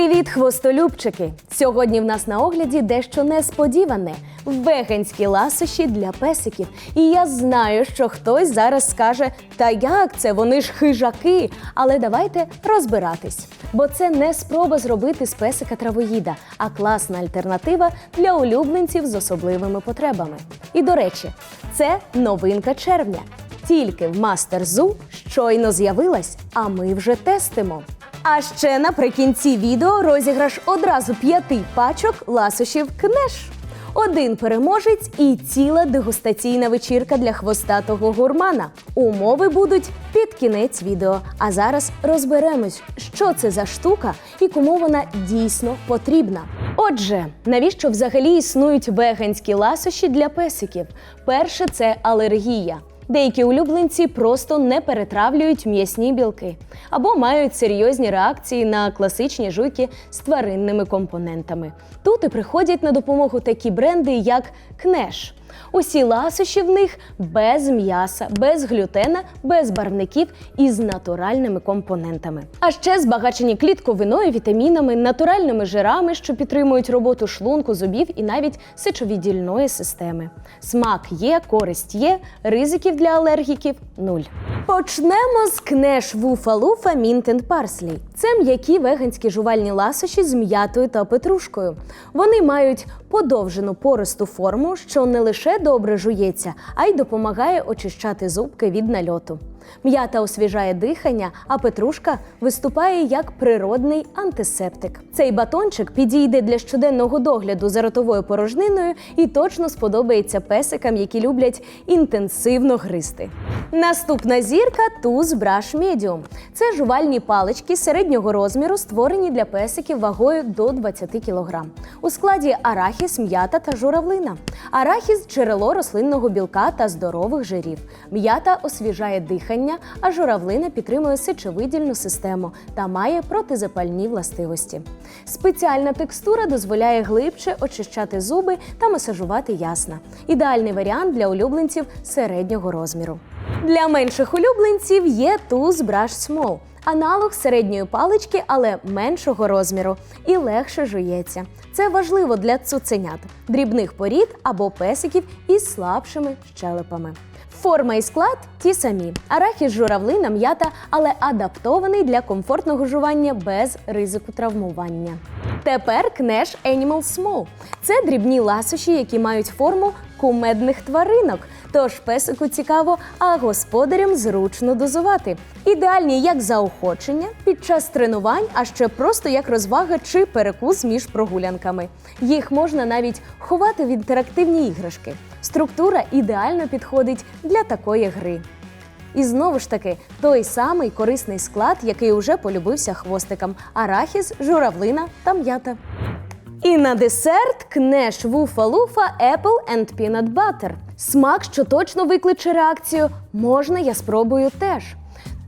Привіт, хвостолюбчики! Сьогодні в нас на огляді дещо несподіване веганські ласощі для песиків. І я знаю, що хтось зараз скаже: та як це? Вони ж хижаки. Але давайте розбиратись. Бо це не спроба зробити з песика травоїда, а класна альтернатива для улюбленців з особливими потребами. І до речі, це новинка червня. Тільки в Мастер Зу щойно з'явилась, а ми вже тестимо. А ще наприкінці відео розіграш одразу п'яти пачок ласощів кнеш. Один переможець і ціла дегустаційна вечірка для хвостатого гурмана. Умови будуть під кінець відео. А зараз розберемось, що це за штука і кому вона дійсно потрібна. Отже, навіщо взагалі існують веганські ласощі для песиків? Перше це алергія. Деякі улюбленці просто не перетравлюють м'ясні білки або мають серйозні реакції на класичні жуйки з тваринними компонентами. Тут і приходять на допомогу такі бренди, як Кнеш. Усі ласощі в них без м'яса, без глютена, без барвників і з натуральними компонентами. А ще збагачені клітковиною, вітамінами, натуральними жирами, що підтримують роботу шлунку, зубів і навіть сечовіддільної системи. Смак є, користь є, ризиків для алергіків нуль. Почнемо з кнеш вуфа-луфа and Парслі. Це м'які веганські жувальні ласощі з м'ятою та петрушкою. Вони мають подовжену пористу форму, що не лише добре жується, а й допомагає очищати зубки від нальоту. М'ята освіжає дихання, а петрушка виступає як природний антисептик. Цей батончик підійде для щоденного догляду за ротовою порожниною і точно сподобається песикам, які люблять інтенсивно гризти. Наступна зірка туз браш медіум. Це жувальні палички середнього розміру, створені для песиків вагою до 20 кг. У складі арахіс, м'ята та журавлина. Арахіс джерело рослинного білка та здорових жирів. М'ята освіжає дихання, а журавлина підтримує сечовидільну систему та має протизапальні властивості. Спеціальна текстура дозволяє глибше очищати зуби та масажувати ясна. Ідеальний варіант для улюбленців середнього розміру. Для менших улюбленців є туз Brush Small. Аналог середньої палички, але меншого розміру і легше жується. Це важливо для цуценят, дрібних порід або песиків із слабшими щелепами. Форма і склад ті самі. Арахіс журавлина, м'ята, але адаптований для комфортного жування без ризику травмування. Тепер кнеш Animal Small. Це дрібні ласощі, які мають форму кумедних тваринок. Тож песику цікаво, а господарям зручно дозувати. Ідеальні як заохочення під час тренувань, а ще просто як розвага чи перекус між прогулянками. Їх можна навіть ховати в інтерактивні іграшки. Структура ідеально підходить для такої гри. І знову ж таки, той самий корисний склад, який уже полюбився хвостикам: арахіс, журавлина та м'ята. І на десерт кнеш вуфа-луфа Apple and Peanut Butter. Смак, що точно викличе реакцію, можна я спробую теж.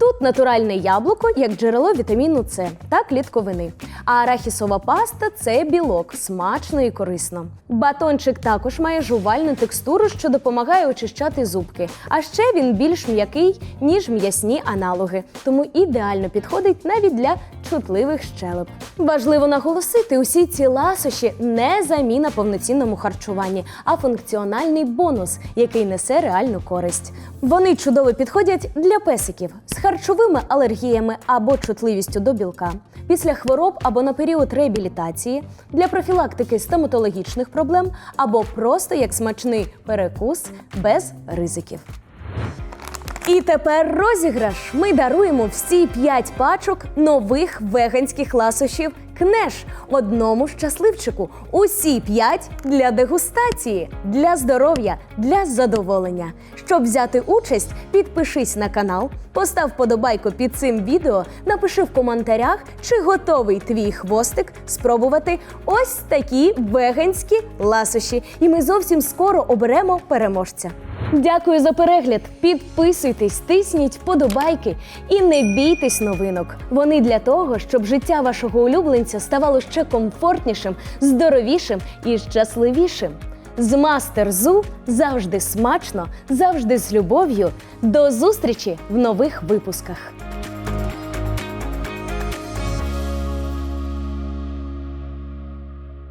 Тут натуральне яблуко як джерело вітаміну С та клітковини. А арахісова паста це білок, смачно і корисно. Батончик також має жувальну текстуру, що допомагає очищати зубки. А ще він більш м'який, ніж м'ясні аналоги, тому ідеально підходить навіть для чутливих щелеп. Важливо наголосити, усі ці ласощі не заміна повноцінному харчуванні, а функціональний бонус, який несе реальну користь. Вони чудово підходять для песиків з харчовими алергіями або чутливістю до білка, після хвороб або на період реабілітації, для профілактики стоматологічних проблем або просто як смачний перекус без ризиків. І тепер розіграш. Ми даруємо всі 5 пачок нових веганських ласощів Кнеш одному щасливчику. Усі 5 для дегустації, для здоров'я, для задоволення. Щоб взяти участь, підпишись на канал, постав подобайку під цим відео, напиши в коментарях, чи готовий твій хвостик спробувати ось такі веганські ласощі. І ми зовсім скоро оберемо переможця. Дякую за перегляд. Підписуйтесь, тисніть вподобайки і не бійтесь новинок. Вони для того, щоб життя вашого улюбленця ставало ще комфортнішим, здоровішим і щасливішим. З Мастер Зу завжди смачно, завжди з любов'ю. До зустрічі в нових випусках.